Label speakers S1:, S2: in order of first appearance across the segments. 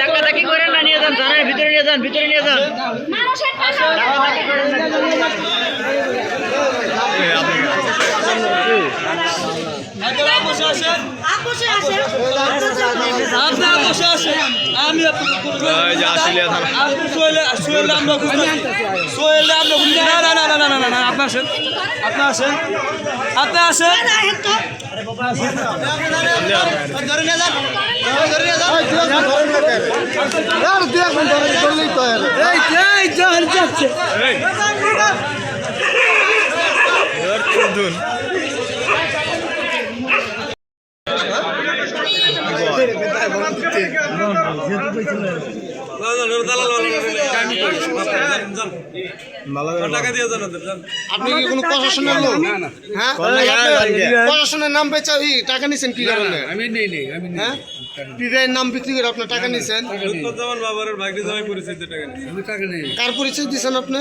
S1: ধাক্কাধাক্কি করেন না
S2: আমি আসলে আমরা সোহেলে আমরা আপনি আসেন আপনি আসেন আপনি আসেন যাচ্ছে
S3: আপনি কি কোনো প্রশাসনের লোক? হ্যাঁ? প্রশাসনের নাম বেচা ই টাকা নিছেন কি কারণে?
S2: আমি নেই নেই আমি
S3: হ্যাঁ? নাম বিক্রি করে আপনার টাকা নিছেন?
S2: আমি টাকা নেই।
S3: কার পরিচয় দিছেন আপনি?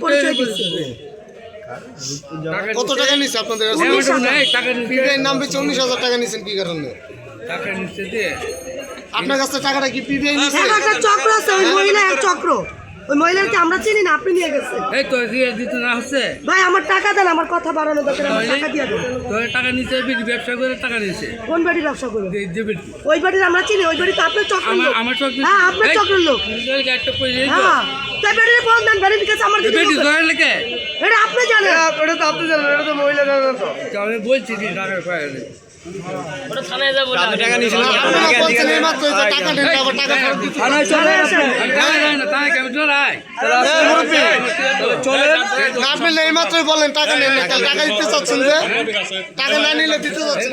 S4: পরিচয়
S3: কত টাকা নিছে আপনাদের?
S2: টাকা
S3: নাম বেচে উনিশ হাজার টাকা নিছেন কি কারণে?
S2: টাকা নিচ্ছে দিয়ে।
S3: আপনার কাছে টাকাটা কি পিবিআই নিছে?
S4: একটা চক্র আছে ওই মহিলা এক চক্র। ওই মহিলাকে আমরা চিনি না আপনি নিয়ে গেছেন।
S2: এই তো দিয়ে দিতে না হচ্ছে?
S4: ভাই আমার টাকা দেন আমার কথা বাড়ানো দরকার আমার টাকা দিয়ে দেন।
S2: তো টাকা ব্যবসা করে টাকা নিচ্ছে
S4: কোন বাড়ি ব্যবসা করবে
S2: যে- যে বিড়ি।
S4: ওই বাড়ির আমরা চিনি ওই বাড়ি তো আপনার চক্রের
S2: আমার
S4: লোক।
S2: আমার চোখ
S4: হ্যাঁ আপনার চক্রের লোক।
S2: একটা পয়সা
S4: হ্যাঁ। তাই বাড়ির দেন বাড়ির কাছে আমার দিদি
S2: বেটি ধরে লেগে
S4: এটা আপনি জানেন।
S3: এটা তো আপনি জানেন এটা তো মহিলা জানেন তো।
S2: আমি বলছি যে টাকা পায়
S3: আপনি এই মাত্রই বলেন টাকা নেন টাকা দিতে চাচ্ছেন যে টাকা না নিলে দিতে চাচ্ছেন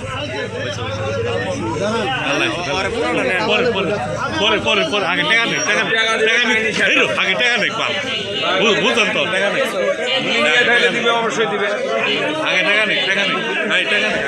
S5: পরে পরে পরে পরে পরে আগে টাকা নেই, টাকা টাকা নেই আগে টাকা নেই পাল বুঝলেন তো টাকা নেই অবশ্যই দিবে আগে টাকা নেই টাকা নেই টাকা নেই।